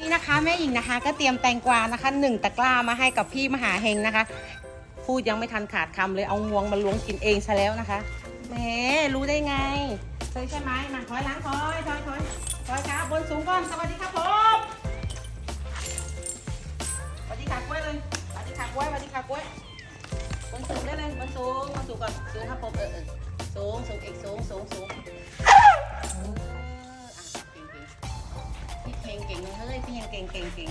นี่นะคะแม่หญิงนะคะ ก็เตรียมแตงกวานะคะหนึ่งตะกร้ามาให้กับพี่มหาเฮงนะคะ พูดยังไม่ทันขาดคำเลยเอางวงมาล้วงกินเองซะแล้วนะคะแหมรู้ได้ไงเคยใช่ไหมมาถอยหลังถอยถอยถอยถอยครับบนสูงก่อนสวัสดีครับผมสวัสดีค่ะกล้วยเลยสวัสดีค่ะกล้วยสวัสดีค่ะกล้วยบนสูงได้เลยบนสูงบนสูงก่อนสูงครับผมเออเออสูงสูงอีกสูงสูงสูง เก่งเก่งพี่เพลงเลยเฮ้ยพี่ยังเก่งเก่งเก่ง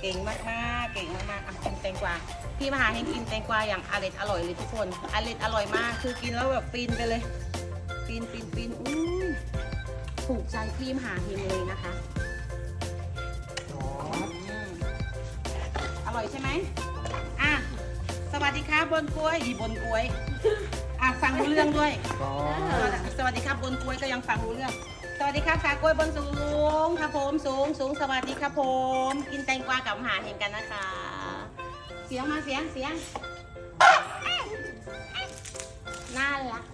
เก่งมากมากเก่งมากมากอะกินแตงกวาพี่มหาเฮงกินแตงกวาอย่างอร่อยอร่อยเลยทุกคนอร่อยอร่อยมากคือกินแล้วแบบฟินไปเลยฟินฟินฟินอุ้ยถูกใจพี่มหาเฮงเลยนะคะอร่อยใช่ไหมอะสวัสดีครับบนกล้วยอีบนกล้วย อะฟังรู้เรื่องด้วยสวัสดีครับบนกล้วยก็ยังฟังรู้เรื่อง สวัสดีครับขากล้วยบนสูงครับผมสูงสูงสวัสดีครับผม กินแตงกวากับมหาเห็นกันนะคะ เสียงมาเสียงเสียงน่ารัก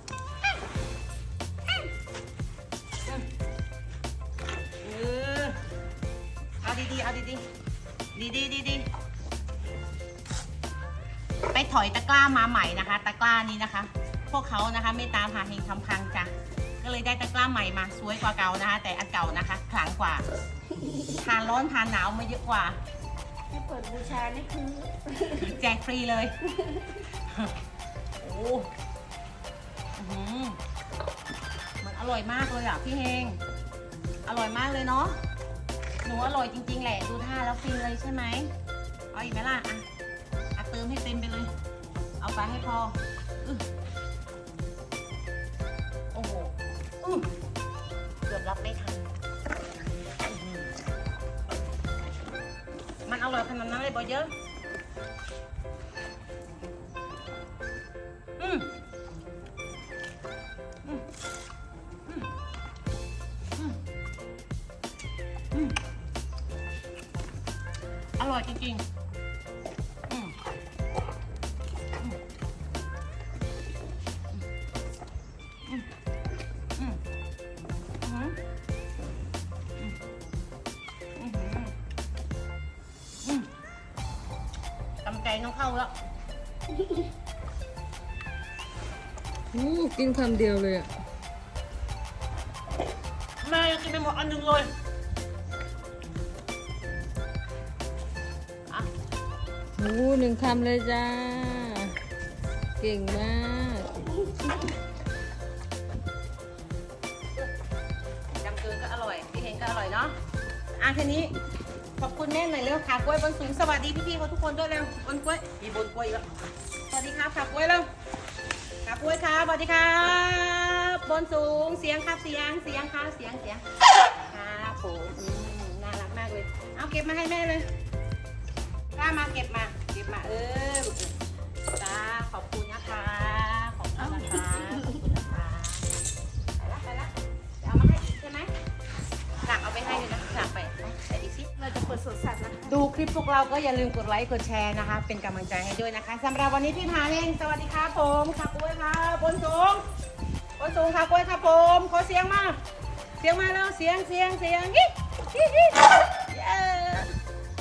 เออเอาดีๆเอาดีๆดีๆดีๆไปถอยตะกร้ามาใหม่นะคะ ตะกร้านี้นะคะ พวกเขานะคะไม่ตามหาเฮงทำพังจ้ะก็เลยได้ตะกร้าใหม่มาสวยกว่าเก่านะคะ แต่อันเก่านะคะขลังกว่าผ่านร้อนผ่านหนาวมาเยอะกว่าให้เปิดบูชานี่คือแจกฟรีเลยโอ้อื้อหือมันอร่อยมากเลยอะพี่เฮงอร่อยมากเลยเนาะหนูอร่อยจริง ๆ แหละดูท่าแล้วฟินเลยใช่ไหมเอาอีกไหมล่ะอะอะเติมให้เต็มไปเลย เอาไปให้พอ เกือบรับไม่ทัน มันอร่อยขนาดนั้นเลยบอเยอะ อืมอืมอืมอืมอืมอร่อยจริงๆ ใจต้องเข้าแล้วอู้กินคำเดียวเลยอะ แม่ยังกินไปหมดอันหนึ่งเลยอะอู้หนึ่งคำเลยจ้า เก่งมากจำเกินก็อร่อยพี่เห็นก็อร่อยเนาะอะทีนี้ ขอบคุณแม่หน่อยเร็วขากล้วยบนสูงสวัสดีพี่ๆเขาทุกคนด้วยเร็วบนกล้วยมีบนกล้วยอีกแล้วสวัสดีครับขากล้วยเร็วขากล้วยครับสวัสดีครับ บนสูงเสียงครับเสียงเสียงครับเสียงเสียงครับผมน่ารักมากเลย เอาเก็บมาให้แม่เลยกล้ามาเก็บมา เก็บมาเออ สดสวนสัตว์นะคะดูคลิปพวกเราก็อย่าลืมกดไลค์กดแชร์นะคะ เป็นกำลังใจให้ด้วยนะคะสำหรับวันนี้พี่พาเองสวัสดีครับผมขับกล้วยครับบนสูงบนสูงขับกล้วยครับผมขอเสียงมาเสียงมาแล้วเสียงเสียงเสียงฮิฮิฮิเย้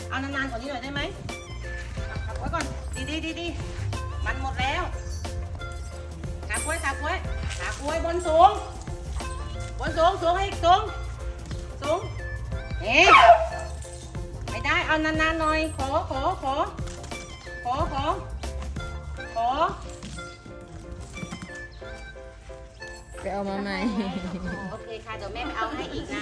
เอานานๆกว่านี้หน่อยได้ไหมขับกล้วยก่อนดีดีดีดีมันหมดแล้วขับกล้วยขับกล้วยขับกล้วยบนสูงบนสูงสูงให้สูงสูงเอ๊ะ ได้เอานานๆหน่อยขอขอขอขอขอขอไปเอามาใหม่ โอเคค่ะเดี๋ยวแม่ไปเอาให้อีกนะ